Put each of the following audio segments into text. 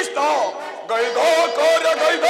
কৃষ্ণ। গৈ গো কর গৈ গো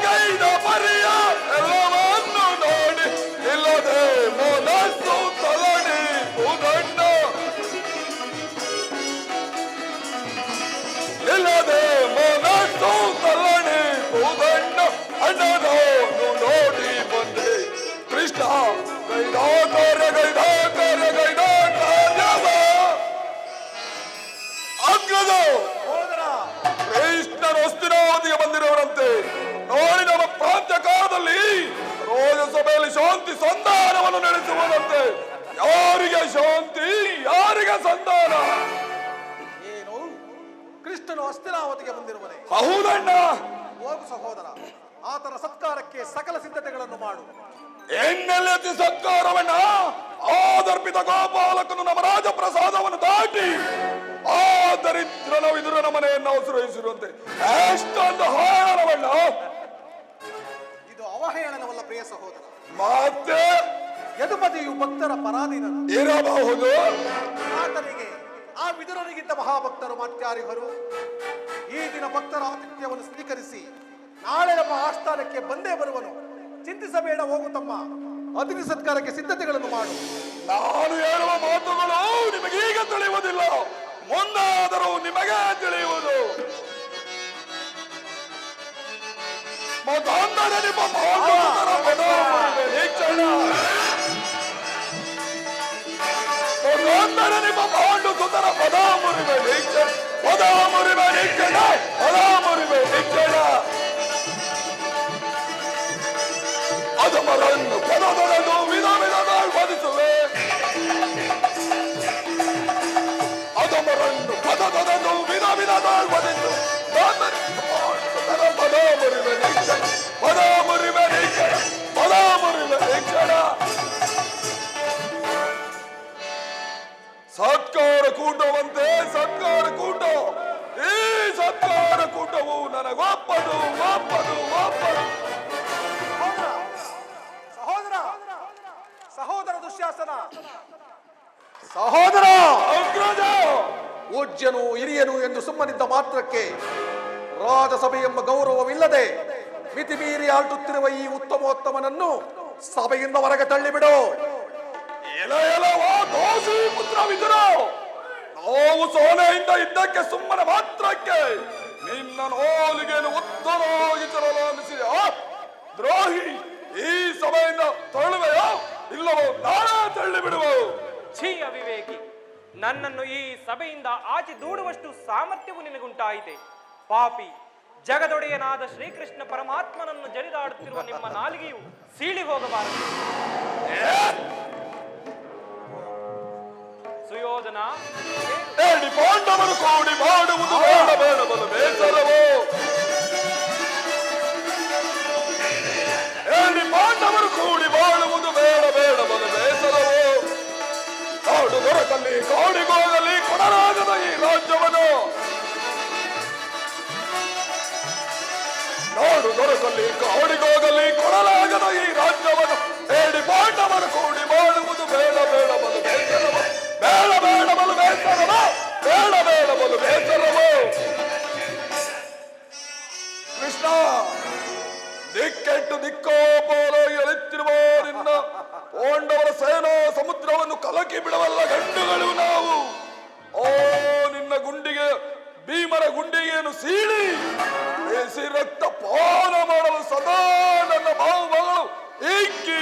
ಬಲ್ಲಗೈದ ಪರಿಯ ಎಲ್ಲವನ್ನು ನೋಡಿ. ಇಲ್ಲದೆ ಮನಸ್ಸು ತಲಡಿ ಉದಂಡ ಇಲ್ಲದೆ ಮನಸ್ಸು ತಲಡಿ ಉದಂಡ ಅಣ್ಣನವನು ನೋಡಿ ಬಂದೆ. ಕೃಷ್ಣ ಗೈದ ನಡೆಸುವುದಂತೆ ಯಾರಿಗೆ ಶಾಂತಿ ಯಾರಿಗೆ ಸಂತಾನ? ಏನು ಕೃಷ್ಣನು ಅಸ್ಥಿರಾವತಿಗೆ ಬಂದಿರುವನೆ. ಹೌದಣ್ಣ ಹೋಗು ಸಹೋದರ ಆತನ ಸತ್ಕಾರಕ್ಕೆ ಸಕಲ ಸಿದ್ಧತೆಗಳನ್ನು ಮಾಡು. ಎಣ್ಣೆಲೆತ್ತಿ ಸತ್ಕಾರವನ್ನ ಆದರ್ಪಿತ ಗೋಪಾಲಕನು ನಮ್ಮ ರಾಜಪ್ರಸಾದವನ್ನು ದಾಟಿ ಆ ದರಿದ್ರನ ವಿದುರನ ಮನೆಯನ್ನು ಅವಸರಹಿಸಿರುವಂತೆ ಎಷ್ಟೊಂದು ಹಾಯಣವಣ್ಣ ಇದು ಅವಹೇಳನವಲ್ಲ ಪ್ರಿಯ ಸಹೋದರ. ಮತ್ತೆ ಯದುಪತಿಯು ಭಕ್ತರ ಪರಾಧೀನ ಇರಬಹುದು ಆತನಿಗೆ ಆ ವಿದುರನಿಗಿದ್ದ ಮಹಾಭಕ್ತರು ಮಾತ್ಯಾರಿಹರು. ಈ ದಿನ ಭಕ್ತರ ಆತಿಥ್ಯವನ್ನು ಸ್ವೀಕರಿಸಿ ನಾಳೆ ನಮ್ಮ ಆಸ್ಥಾನಕ್ಕೆ ಬಂದೇ ಬರುವನು. ಚಿಂತಿಸಬೇಡ ಹೋಗು ತಮ್ಮ. ಅತಿಥಿ ಸತ್ಕಾರಕ್ಕೆ ಸಿದ್ಧತೆಗಳನ್ನು ಮಾಡು. ನಾನು ಹೇಳುವ ಮಾತುಗಳು ನಿಮಗೀಗ ತಿಳಿಯುವುದಿಲ್ಲ. ಮುಂದಾದರೂ ನಿಮಗೆ ತಿಳಿಯುವುದು. ಮತಾಂತರ ನಿಮ್ಮ ಪಾಂಡು ಸುತರ ಪದಾಮುರಿವೆ ನೀಚಣ. ಪದಾಮುರಿವೆ ನೀಚಣ. ಪದಾಮುರಿವೆ ನೀಚಣ. ಅಧಮರನ್ನು ಪದದೊಡೆದು ವಿಧ ವಿಧದ ವಧಿಸುವೆ ಅಧಮರನ್ನು ಪದದೊಡೆದು ವಿಧ ವಿಧದ ಸಹೋದರ ಸಹೋದರ ದುಶ್ಯಾಸನ. ಸಹೋದರ ಪೂಜ್ಯನು ಹಿರಿಯನು ಎಂದು ಸುಮ್ಮನಿದ್ದ ಮಾತ್ರಕ್ಕೆ ರಾಜಸಭೆ ಎಂಬ ಗೌರವವಿಲ್ಲದೆ ಮಿತಿ ಮೀರಿ ಆಳುತ್ತಿರುವ ಈ ಉತ್ತಮೋತ್ತಮನನ್ನು ಸಭೆಯಿಂದ ಹೊರಗೆ ತಳ್ಳಿಬಿಡು. ನಾವು ಸೋನೆಯಿಂದ ಇದ್ದಕ್ಕೆ ಸುಮ್ಮನೆ ಮಾತ್ರಕ್ಕೆ ನಿನ್ನ ನೋಲಿಗೆಯನ್ನು ಉತ್ತಮವಾಗಿ ತರಲು ಆ ದ್ರೋಹಿ ಈ ಸಭೆಯಿಂದ ತಳ್ಳುವೆಯೋ? ಇಲ್ಲವೋ ನಾನೇ ತಳ್ಳಿ ಬಿಡುವು ಛೀ ಅವಿವೇಕಿ. ನನ್ನನ್ನು ಈ ಸಭೆಯಿಂದ ಆಚೆ ದೂಡುವಷ್ಟು ಸಾಮರ್ಥ್ಯವು ನಿನಗುಂಟಾಯಿತೆ. ಪಾಪಿ ಜಗದೊಡೆಯನಾದ ಶ್ರೀಕೃಷ್ಣ ಪರಮಾತ್ಮನನ್ನು ಜರಿದಾಡುತ್ತಿರುವ ನಿಮ್ಮ ನಾಲಿಗೆಯು ಸೀಳಿ ಹೋಗಬಾರದು ಪಾಂಡವರು ಕೂಡಿ ಮಾಡುವುದು ಬೇಡ ಬೇಡ ಬಲು ಬೇಸರವೋ ಏಡಿ ಪಾಂಡವರು ಕೂಡಿ ಮಾಡುವುದು ಬೇಡ ಬೇಡ ಬಲು ಬೇಸರವೋ ಕಾಡು ದೊರಕಲ್ಲಿ ಕಾಡಿಗೋಗಲಿ ಕೊಡಲಾಗದ ಈ ರಾಜ್ಯವನ್ನು. ನಾಡು ದೊರಕಲ್ಲಿ ಕಾಡಿಗೋಗಲಿ ಕೊಡಲಾಗದ ಈ ರಾಜ್ಯವನ್ನು. ಏಡಿ ಪಾಂಡವರು ಕೂಡಿ ಮಾಡುವುದು ಬೇಡ ದಿಕ್ಕೆಟ್ಟು ದಿಕ್ಕೋಪೋಲ ಎಳುತ್ತಿರುವ ನಿನ್ನ. ಪಾಂಡವರ ಸೇನಾ ಸಮುದ್ರವನ್ನು ಕಲಕಿ ಬಿಡವಲ್ಲ ಗಂಡುಗಳು ನಾವು. ಓ, ನಿನ್ನ ಗುಂಡಿಗೆ, ಭೀಮರ ಗುಂಡಿಗೆಯನ್ನು ಸೀಳಿ. ಬೇಸಿ ರಕ್ತ ಪಾನ ಮಾಡಲು ಸದಾ ನನ್ನ ಬಾವು ಮಗಳು ಈಕಿ